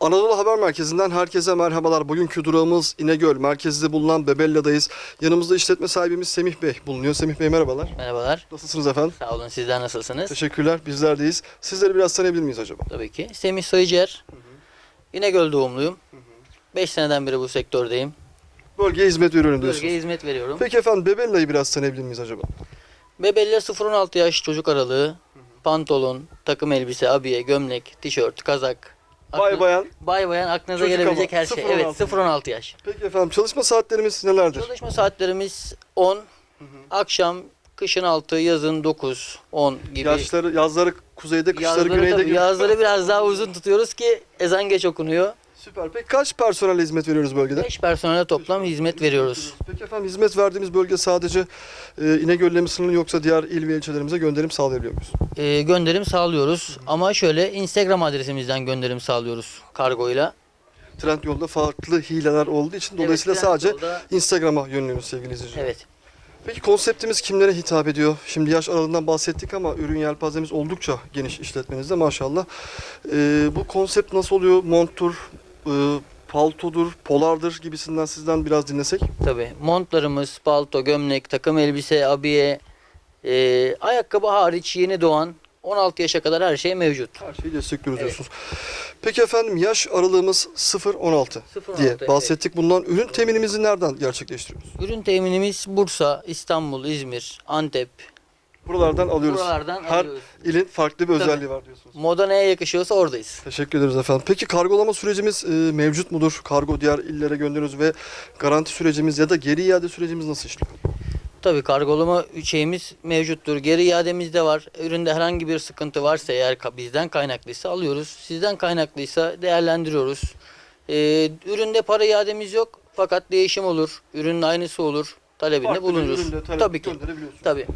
Anadolu Haber Merkezi'nden herkese merhabalar. Bugünkü durağımız İnegöl. Merkezde bulunan Bebella'dayız. Yanımızda işletme sahibimiz Semih Bey bulunuyor. Semih Bey merhabalar. Merhabalar. Nasılsınız efendim? Sağ olun. Sizler nasılsınız? Teşekkürler. Bizlerdeyiz. Sizleri biraz tanıyabilir miyiz acaba? Tabii ki. Semih Soyucer. İnegöl doğumluyum. 5 seneden beri bu sektördeyim. Bölgeye hizmet veriyorum diyorsunuz. Bölgeye hizmet veriyorum. Peki efendim Bebella'yı biraz tanıyabilir miyiz acaba? Bebelle 0-16 yaş çocuk aralığı, pantolon, takım elbise, abiye, gömlek, tişört, kazak. Bay bayan. Bay bayan aklınıza Çocuk gelebilecek ama, her şey. 0-16. Evet 0-16 yaş. Peki efendim çalışma saatlerimiz nelerdir? Çalışma saatlerimiz 10. Akşam kışın 6, yazın 9, 10 gibi. Yaşları, yazları kuzeyde, kışları Yazları, güneyde tabii, gibi. yazları biraz daha uzun tutuyoruz ki ezan geç okunuyor. Süper. Peki kaç personel hizmet veriyoruz bölgede? 5 personele toplam hizmet veriyoruz. Peki efendim hizmet verdiğimiz bölge sadece e, İnegöl'le mi sınırlı yoksa diğer il ve ilçelerimize gönderim sağlayabiliyor muyuz? Ee, gönderim sağlıyoruz ama şöyle Instagram adresimizden gönderim sağlıyoruz kargoyla. Trendyol'da farklı hileler olduğu için dolayısıyla sadece Trendyol'da- Instagram'a yönleniyoruz sevgili izleyiciler. Evet. Peki konseptimiz kimlere hitap ediyor? Şimdi yaş aralığından bahsettik ama ürün yelpazemiz oldukça geniş işletmenizde maşallah. Ee, bu konsept nasıl oluyor? Monttur, e, paltodur, polardır gibisinden sizden biraz dinlesek. Tabii. Montlarımız, palto, gömlek, takım elbise, abiye, e, ayakkabı hariç yeni doğan 16 yaşa kadar her şey mevcut. Her şeyi destekliyoruz Evet. diyorsunuz. Peki efendim yaş aralığımız 0-16 0-16, diye evet. bahsettik. Bundan ürün teminimizi nereden gerçekleştiriyoruz? Ürün teminimiz Bursa, İstanbul, İzmir, Antep. Buralardan alıyoruz. Buralardan Her alıyoruz. ilin farklı bir özelliği var diyorsunuz. Moda neye yakışıyorsa oradayız. Teşekkür ederiz efendim. Peki kargolama sürecimiz e, mevcut mudur? Kargo diğer illere gönderiyoruz ve garanti sürecimiz ya da geri iade sürecimiz nasıl işliyor? Tabii kargolama şeyimiz mevcuttur. Geri iademiz de var. Üründe herhangi bir sıkıntı varsa eğer ka- bizden kaynaklıysa alıyoruz. Sizden kaynaklıysa değerlendiriyoruz. Ee, üründe para iademiz yok fakat değişim olur. Ürünün aynısı olur. Talebinde Farklı bir bulunuruz. ürünle talep Tabii ki. gönderebiliyorsunuz. Tabii.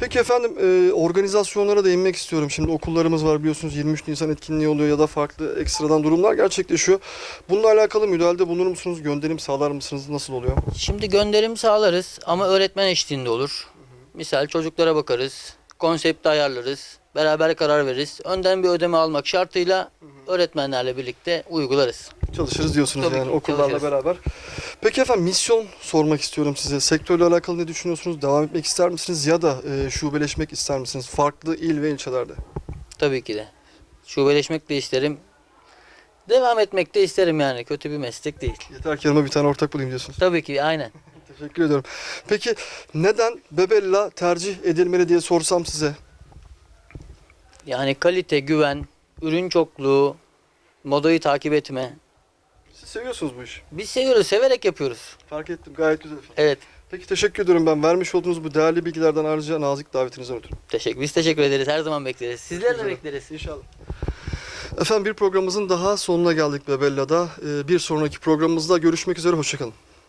Peki efendim e, organizasyonlara değinmek istiyorum. Şimdi okullarımız var biliyorsunuz 23 Nisan etkinliği oluyor ya da farklı ekstradan durumlar gerçekleşiyor. Bununla alakalı müdahalede bulunur musunuz? Gönderim sağlar mısınız? Nasıl oluyor? Şimdi gönderim sağlarız ama öğretmen eşliğinde olur. Misal çocuklara bakarız. Konsepti ayarlarız. Beraber karar veririz. Önden bir ödeme almak şartıyla öğretmenlerle birlikte uygularız. Çalışırız diyorsunuz Tabii yani ki, okullarla çalışırız. beraber. Peki efendim misyon sormak istiyorum size. Sektörle alakalı ne düşünüyorsunuz? Devam etmek ister misiniz ya da e, şubeleşmek ister misiniz? Farklı il ve ilçelerde. Tabii ki de. Şubeleşmek de isterim. Devam etmek de isterim yani. Kötü bir meslek değil. Yeter ki yanıma bir tane ortak bulayım diyorsunuz. Tabii ki aynen. Teşekkür ediyorum. Peki neden Bebella tercih edilmeli diye sorsam size? Yani kalite, güven, ürün çokluğu, modayı takip etme. Siz seviyorsunuz bu işi. Biz seviyoruz, severek yapıyoruz. Fark ettim. Gayet güzel. Evet. Peki teşekkür ediyorum ben. Vermiş olduğunuz bu değerli bilgilerden ayrıca nazik davetinizden ötürü. Teşekkür. Biz teşekkür ederiz. Her zaman bekleriz. Sizler de bekleriz. İnşallah. Efendim bir programımızın daha sonuna geldik Bebella'da. Ee, Bir sonraki programımızda görüşmek üzere. Hoşçakalın.